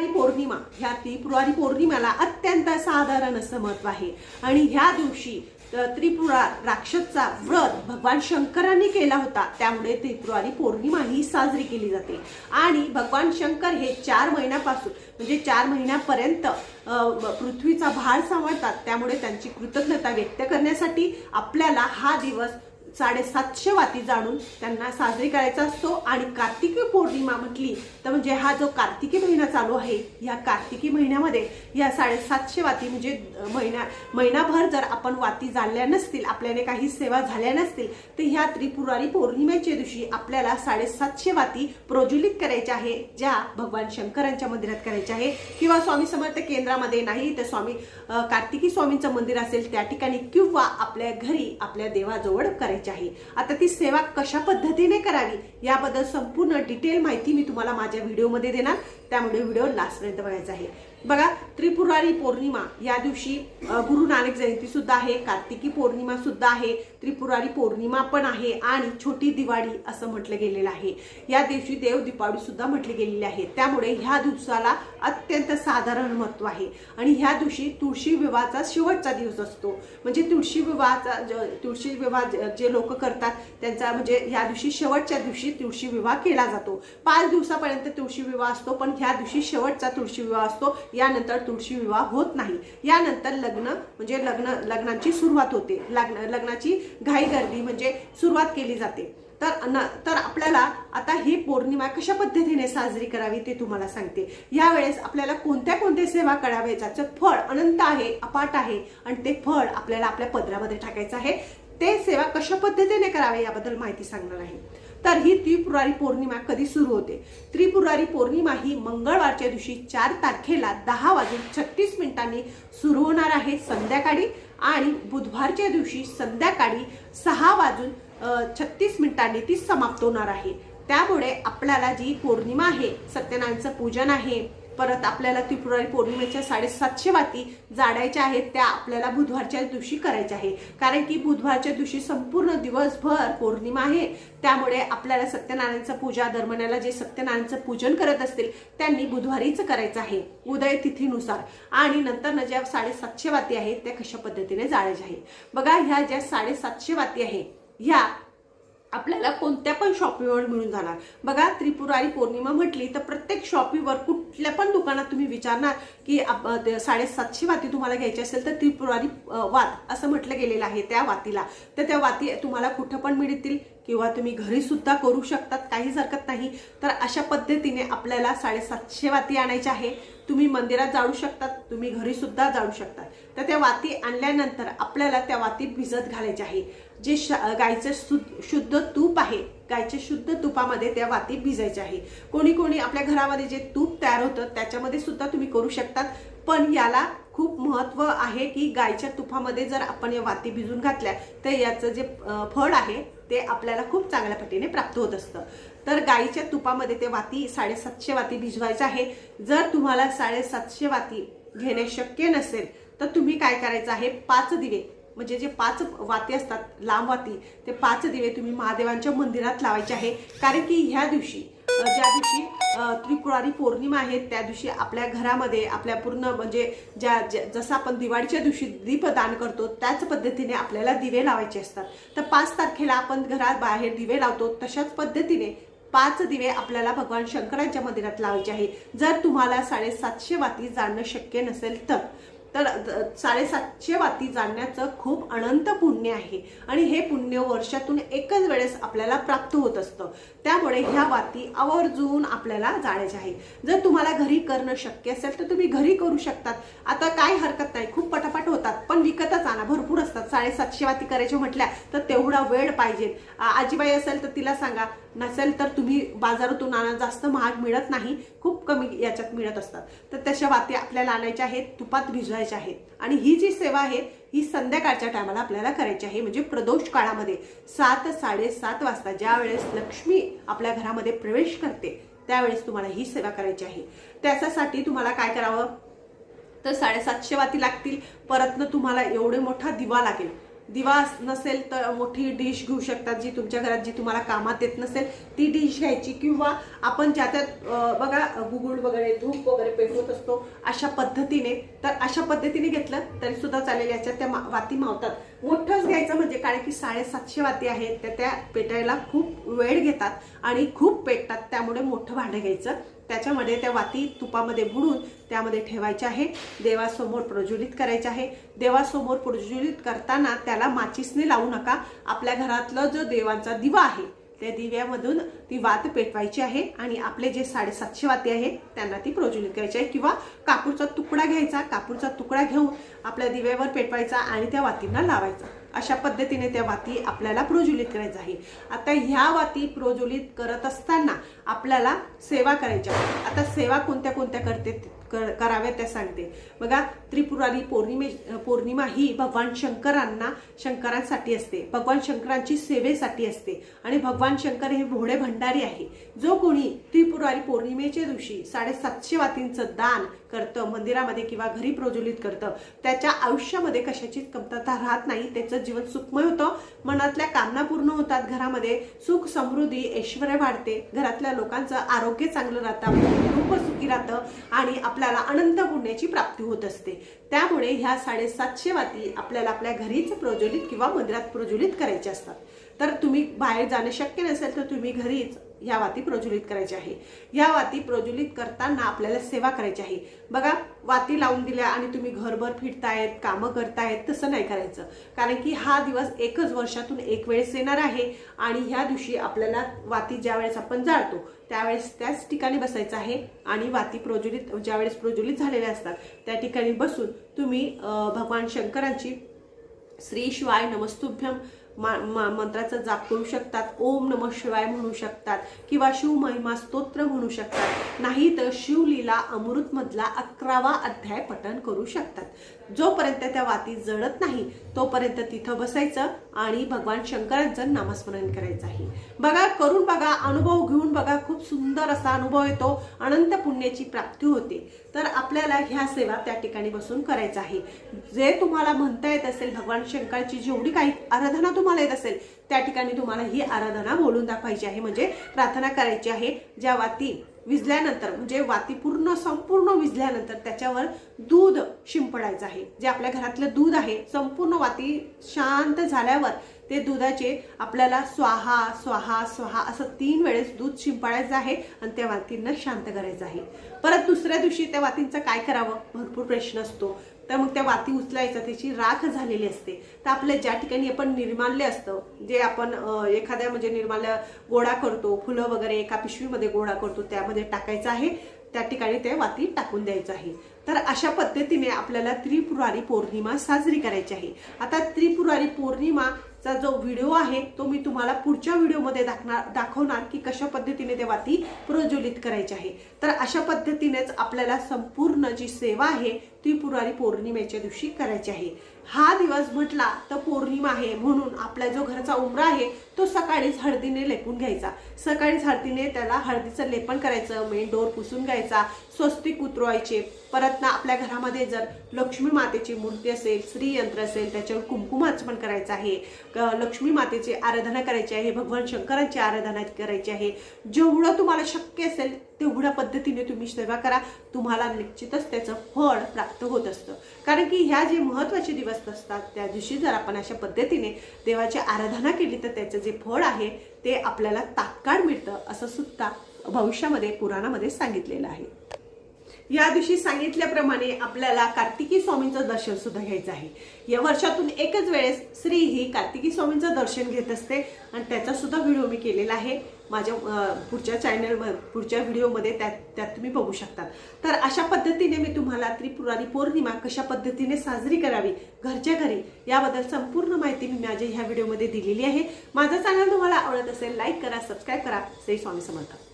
त्रिपुरारी पौर्णिमा. ह्या त्रिपुरारी पौर्णिमेला अत्यंत साधारण असं महत्त्व आहे. आणि ह्या दिवशी त्रिपुरा राक्षसचा व्रत भगवान शंकरांनी केला होता. त्यामुळे त्रिपुरारी पौर्णिमा ही साजरी केली जाते. आणि भगवान शंकर हे चार महिन्यापासून म्हणजे चार महिन्यापर्यंत पृथ्वीचा भार सांभाळतात त्यामुळे त्यांची कृतज्ञता व्यक्त करण्यासाठी आपल्याला हा दिवस साडेसातशे वाती जाणून त्यांना साजरी करायचा असतो. आणि कार्तिकी पौर्णिमा म्हटली तर म्हणजे हा जो कार्तिकी महिना चालू आहे या कार्तिकी महिन्यामध्ये या साडेसातशे वाती म्हणजे महिना महिनाभर जर आपण वाती जाळल्या नसतील आपल्याने काही सेवा झाल्या नसतील तर ह्या त्रिपुरारी पौर्णिमेच्या दिवशी आपल्याला साडेसातशे वाती प्रज्वलित करायच्या आहे ज्या भगवान शंकरांच्या मंदिरात करायच्या आहे. किंवा स्वामी समर्थ केंद्रामध्ये नाही तर स्वामी कार्तिकी स्वामींचं मंदिर असेल त्या ठिकाणी किंवा आपल्या घरी आपल्या देवाजवळ करायचं आहे. आता ती सेवा कशा पद्धतीने करावी याबद्दल संपूर्ण डिटेल माहिती मी तुम्हाला माझ्या व्हिडिओमध्ये देणार. त्यामुळे व्हिडिओ लास्टपर्यंत बघायचा आहे. बघा त्रिपुरारी पौर्णिमा. या दिवशी गुरु नानक जयंती सुद्धा आहे कार्तिकी पौर्णिमा सुद्धा आहे त्रिपुरारी पौर्णिमा पण आहे आणि छोटी दिवाळी असं म्हटलं गेलेलं आहे. या दिवशी देव दिपावली सुद्धा म्हटली गेलेली आहे. त्यामुळे ह्या दिवसाला अत्यंत साधारण महत्त्व आहे. आणि ह्या दिवशी तुळशी विवाहाचा शेवटचा दिवस असतो. म्हणजे तुळशी विवाहाचा तुळशी विवाह जे लोक करतात त्यांचा म्हणजे ह्या दिवशी शेवटच्या दिवशी तुळशी विवाह केला जातो. पाच दिवसापर्यंत तुळशी विवाह असतो पण ह्या दिवशी शेवटचा तुळशी विवाह असतो. यानंतर तुळशी विवाह होत नाही. यानंतर लग्न म्हणजे लग्न लग्नाची सुरुवात होते. लग्न लग्नाची घाई गर्दी म्हणजे सुरुवात केली जाते. तर न तर आपल्याला आता ही पौर्णिमा कशा पद्धतीने साजरी करावी ते तुम्हाला सांगते. यावेळेस आपल्याला कोणत्या कोणत्या सेवा कराव्या ज्याचं फळ अनंत आहे अपाट आहे आणि ते फळ आपल्याला आपल्या पदरामध्ये टाकायचं आहे. ते सेवा कशा पद्धतीने करावे याबद्दल माहिती सांगणार आहे. तर ही त्रिपुरारी पौर्णिमा कधी सुरू होते? त्रिपुरारी पौर्णिमा ही मंगळवारच्या दिवशी चार तारखेला दहा वाजून छत्तीस मिनिटांनी सुरू होणार आहे संध्याकाळी आणि बुधवारच्या दिवशी संध्याकाळी सहा वाजून छत्तीस मिनिटांनी ती समाप्त होणार आहे. त्यामुळे आपल्याला जी पौर्णिमा आहे सत्यनारायणचं पूजन आहे परत आपल्याला त्रिपुरारी पौर्णिमेच्या साडेसातशे वाती जाडायच्या आहेत त्या आपल्याला बुधवारच्या दिवशी करायच्या आहे कारण की बुधवारच्या दिवशी संपूर्ण दिवसभर पौर्णिमा आहे. त्यामुळे आपल्याला सत्यनारायणचं पूजा दरम्यानला जे सत्यनारायणचं पूजन करत असतील त्यांनी बुधवारीच करायचं आहे उदय तिथीनुसार आणि नंतर ज्या साडेसातशे वाती आहेत त्या कशा पद्धतीने जाळायच्या आहे बघा ह्या ज्या साडेसातशे वाती आहे ह्या आपल्याला कोणत्या पण शॉपीवर मिळून जाणार. बघा त्रिपुरारी पौर्णिमा म्हटली तर प्रत्येक शॉपीवर कुठल्या पण दुकानात तुम्ही विचारणार की ते साडेसातशे वाती तुम्हाला घ्यायची असेल तर त्रिपुरारी वात असं म्हटलं गेलेलं आहे त्या वातीला. तर त्या वाती तुम्हाला कुठं पण मिळतील किंवा तुम्ही घरी सुद्धा करू शकतात काहीच हरकत नाही. तर अशा पद्धतीने आपल्याला साडेसातशे वाती आणायच्या आहे. तुम्ही मंदिरात जाळू शकतात तुम्ही घरी सुद्धा जाळू शकतात. तर त्या वाती आणल्यानंतर आपल्याला त्या वातीत भिजत घालायच्या आहे. जे श गायचं शुद्ध शुद्ध तूप आहे गायचे शुद्ध तुपामध्ये त्या वाती भिजायच्या आहे. कोणी कोणी आपल्या घरामध्ये जे तूप तयार होतं त्याच्यामध्ये सुद्धा तुम्ही करू शकतात. पण याला खूप महत्त्व आहे की गायच्या तुपामध्ये जर आपण या वाती भिजून घातल्या तर याचं जे फळ आहे ते आपल्याला खूप चांगल्या पटीने प्राप्त होत असतं. तर गाईच्या तुपामध्ये ते वाती साडेसातशे वाती भिजवायचं आहे. जर तुम्हाला साडेसातशे वाती घेणे शक्य नसेल तर तुम्ही काय करायचं आहे? पाच दिवे म्हणजे जे पाच वाती असतात लांब वाती ते पाच दिवे तुम्ही महादेवांच्या मंदिरात लावायचे आहे. कारण की ह्या दिवशी ज्या दिवशी त्रिपुरारी पौर्णिमा आहे त्या दिवशी आपल्या घरामध्ये आपल्या पूर्ण म्हणजे ज्या जसं आपण दिवाळीच्या दिवशी दीपदान करतो त्याच पद्धतीने आपल्याला दिवे लावायचे असतात. तर पाच तारखेला आपण घरात बाहेर दिवे लावतो तशाच पद्धतीने पाच दिवे आपल्याला भगवान शंकरांच्या मंदिरात लावायचे आहे. जर तुम्हाला साडेसातशे वाती जाणणं शक्य नसेल तर. तर साडेसातशे वाती जाणण्याचं खूप अनंत पुण्य आहे. आणि हे पुण्य वर्षातून एकच वेळेस आपल्याला प्राप्त होत असतं. त्यामुळे ह्या वाती आवर्जून आपल्याला जाळायच्या आहे जर तुम्हाला घरी करणं शक्य असेल तर तुम्ही घरी करू शकतात. आता काय हरकत नाही खूप पटापट होतात पण विकतच आणा भरपूर असतात. साडेसातशे वाती करायच्या म्हटल्या तर तेवढा वेळ पाहिजे. आजीबाई असेल तर तिला सांगा नसेल तर तुम्ही बाजारातून आणा जास्त महाग मिळत नाही खूप कमी याच्यात मिळत असतात. तर तशा वाती आपल्याला आणायच्या आहेत तुपात भिजवायच्या आहेत. आणि ही जी सेवा आहे ही संध्याकाळच्या टायमाला आपल्याला करायची आहे. म्हणजे प्रदोष काळामध्ये सात साडेसात वाजता ज्या वेळेस लक्ष्मी आपल्या घरामध्ये प्रवेश करते त्यावेळेस तुम्हाला ही सेवा करायची आहे. त्याच्यासाठी तुम्हाला काय करावं? तर साडेसातशे वाती लागतील. परतनं तुम्हाला एवढे मोठा दिवा लागेल. दिवा नसेल तर मोठी डिश घेऊ शकतात जी तुमच्या घरात जी तुम्हाला कामात येत नसेल ती डिश घ्यायची. किंवा आपण ज्या त्यात बघा गुगुळ वगैरे धूप वगैरे पेटवत असतो अशा पद्धतीने. तर अशा पद्धतीने घेतलं तरी सुद्धा चालेल. याच्यात त्या वाती मावतात. मोठंच घ्यायचं म्हणजे कारण की साडेसातशे वाती आहेत त्या त्या पेटायला खूप वेळ घेतात आणि खूप पेटतात. त्यामुळे मोठं भांडं घ्यायचं. त्याच्यामध्ये त्या वाती तुपामध्ये बुडून त्यामध्ये ठेवायचे आहे. देवासमोर प्रज्वलित करायचे आहे. देवासमोर प्रज्वलित करताना त्याला माचीसने लावू नका. आपल्या घरातलं जो देवांचा दिवा आहे त्या दिव्यामधून ती वात पेटवायची आहे आणि आपले जे साडेसातशे वाती आहे त्यांना ती प्रज्वलित करायची आहे. किंवा कापूरचा तुकडा घ्यायचा कापूरचा तुकडा घेऊन आपल्या दिव्यावर पेटवायचा आणि त्या वातींना लावायचा. अशा पद्धतीने त्या वाती आपल्याला प्रज्वलित करायचं आहे आता ह्या वाती प्रज्वलित करत असताना आपल्याला सेवा करायच्या आता सेवा कोणत्या कोणत्या करते? कर- त्या सांगते. बघा त्रिपुरारी पौर्णिमे पौर्णिमा ही भगवान शंकरांना शंकरांसाठी असते. भगवान शंकरांची सेवेसाठी असते. आणि भगवान शंकर हे भोळे भंडारी आहे. जो कोणी त्रिपुरारी पौर्णिमेच्या दिवशी साडेसातशे वातींचं दान करतं मंदिरामध्ये किंवा घरी प्रज्वलित करतं त्याच्या आयुष्यामध्ये कशाचीच कमतरता राहत नाही. त्याचं जीवन सुखमय होतं. मनातल्या कामना पूर्ण होतात घरामध्ये. सुख समृद्धी ऐश्वर वाढते. घरातल्या लोकांचं आरोग्य चांगलं राहतं. कुटुंब सुखी राहतं. आणि आपल्याला अनंत पुण्याची प्राप्ती होत असते. त्यामुळे ह्या साडेसातशे वाती आपल्याला आपल्या घरीच प्रज्वलित किंवा मंदिरात प्रज्वलित करायच्या असतात. तर तुम्ही बाहेर जाणं शक्य नसेल तर तुम्ही घरीच ह्या वाती प्रज्वलित करायच्या आहे. या वाती प्रज्वलित करताना आपल्याला सेवा करायची आहे. बघा वाती लावून दिल्या आणि तुम्ही घरभर फिरतायत कामं करतायत तसं नाही करायचं. कारण की हा दिवस एकच वर्षातून एक वेळेस येणार आहे आणि ह्या दिवशी आपल्याला वाती ज्या वेळेस आपण जाळतो त्यावेळेस त्याच ठिकाणी बसायचं आहे आणि वाती प्रज्वलित ज्यावेळेस प्रज्वलित झालेल्या असतात त्या ठिकाणी बसून तुम्ही भगवान शंकरांची श्री शिवाय नमस्तुभ्यम मा- मंत्राचा जाप करू शकतात ओम नम शिवाय म्हणू शकतात किंवा शिव महिमा स्तोत्र म्हणू शकतात. नाही तर शिवलीला अमृतमधला अकरावा अध्याय पठण करू शकतात. जोपर्यंत त्या वाती जळत नाही तोपर्यंत तिथं बसायचं आणि भगवान शंकरांचं नामस्मरण करायचं आहे. बघा करून बघा अनुभव घेऊन बघा खूप सुंदर असा अनुभव येतो. अनंत पुण्याची प्राप्ती होते. तर आपल्याला ह्या सेवा त्या ठिकाणी बसून करायचं आहे. जे तुम्हाला म्हणता येत असेल भगवान शंकरची जेवढी काही आराधना तुम्हाला येत असेल त्या ठिकाणी तुम्हाला ही आराधना बोलून दाखवायची आहे. म्हणजे प्रार्थना करायची आहे ज्या वाती विजल्यानंतर म्हणजे वाती पूर्ण संपूर्ण विजल्यानंतर त्याच्यावर दूध शिंपडायचं आहे. जे आपल्या घरातलं दूध आहे संपूर्ण वाती शांत झाल्यावर ते दुधाचे आपल्याला स्वाहा स्वाहा स्वाहा असं तीन वेळेस दूध शिंपाळायचं आहे आणि त्या वातींना शांत करायचं आहे. परत दुसऱ्या दिवशी त्या वातींचं काय करावं? भरपूर प्रश्न असतो. तर मग त्या वाती उचलायच्या त्याची राख झालेली असते. तर आपल्या ज्या ठिकाणी आपण निर्माल्य असतं जे आपण एखाद्या म्हणजे निर्माल्य गोळा करतो फुलं वगैरे एका पिशवीमध्ये गोळा करतो त्यामध्ये टाकायचं आहे त्या ठिकाणी ते वाती टाकून द्यायचं आहे. तर अशा पद्धतीने आपल्याला त्रिपुरारी पौर्णिमा साजरी करायची आहे. आता त्रिपुरारी चा जो व्हिडिओ आहे तो मी तुम्हाला पुढच्या व्हिडिओमध्ये दाखणार दाखवणार की कशा पद्धतीने तेव्हा ती प्रज्वलित करायची आहे. तर अशा पद्धतीनेच आपल्याला संपूर्ण जी सेवा आहे त्रिपुरारी पौर्णिमेच्या दिवशी करायची आहे. हा दिवस म्हटला तर पौर्णिमा आहे म्हणून आपला जो घरचा उमरा आहे तो सकाळीच हळदीने लेपून घ्यायचा. सकाळीच हळदीने त्याला हळदीचं लेपन करायचं मेन डोर पुसून घ्यायचा स्वस्तिक उतरवायचे. परत ना आपल्या घरामध्ये जर लक्ष्मी मातेची मूर्ती असेल श्रीयंत्र असेल त्याच्यावर कुंकुमार्चन करायचं आहे. लक्ष्मी मातेची आराधना करायची आहे भगवान शंकरांची आराधना करायची आहे. जेवढं तुम्हाला शक्य असेल तेवढ्या पद्धतीने तुम्ही सेवा करा. तुम्हाला निश्चितच त्याचं फळ प्राप्त होत असतं. कारण की ह्या जे महत्त्वाचे दिवस असतात त्या दिवशी जर आपण अशा पद्धतीने देवाची आराधना केली तर त्याचं जे फळ आहे ते आपल्याला तात्काळ मिळतं असं सुद्धा भविष्यामध्ये पुराणामध्ये सांगितलेलं आहे. या दिवशी सांगितल्याप्रमाणे आपल्याला कार्तिकी स्वामींचं दर्शन सुद्धा घ्यायचं आहे. या वर्षातून एकच वेळेस स्त्री ही कार्तिकी स्वामींचं दर्शन घेत असते आणि त्याचा सुद्धा व्हिडिओ मी केलेला आहे. माझ्या पुढच्या चॅनलवर पुढच्या व्हिडिओमध्ये त्यात त्यात तुम्ही बघू शकता. तर अशा पद्धतीने मी तुम्हाला त्रिपुरारी पौर्णिमा कशा पद्धतीने साजरी करावी घरच्या घरी याबद्दल संपूर्ण माहिती मी माझ्या ह्या व्हिडिओमध्ये दिलेली आहे. माझा चॅनल तुम्हाला आवडत असेल लाईक करा सबस्क्राईब करा. श्री स्वामी समर्थ.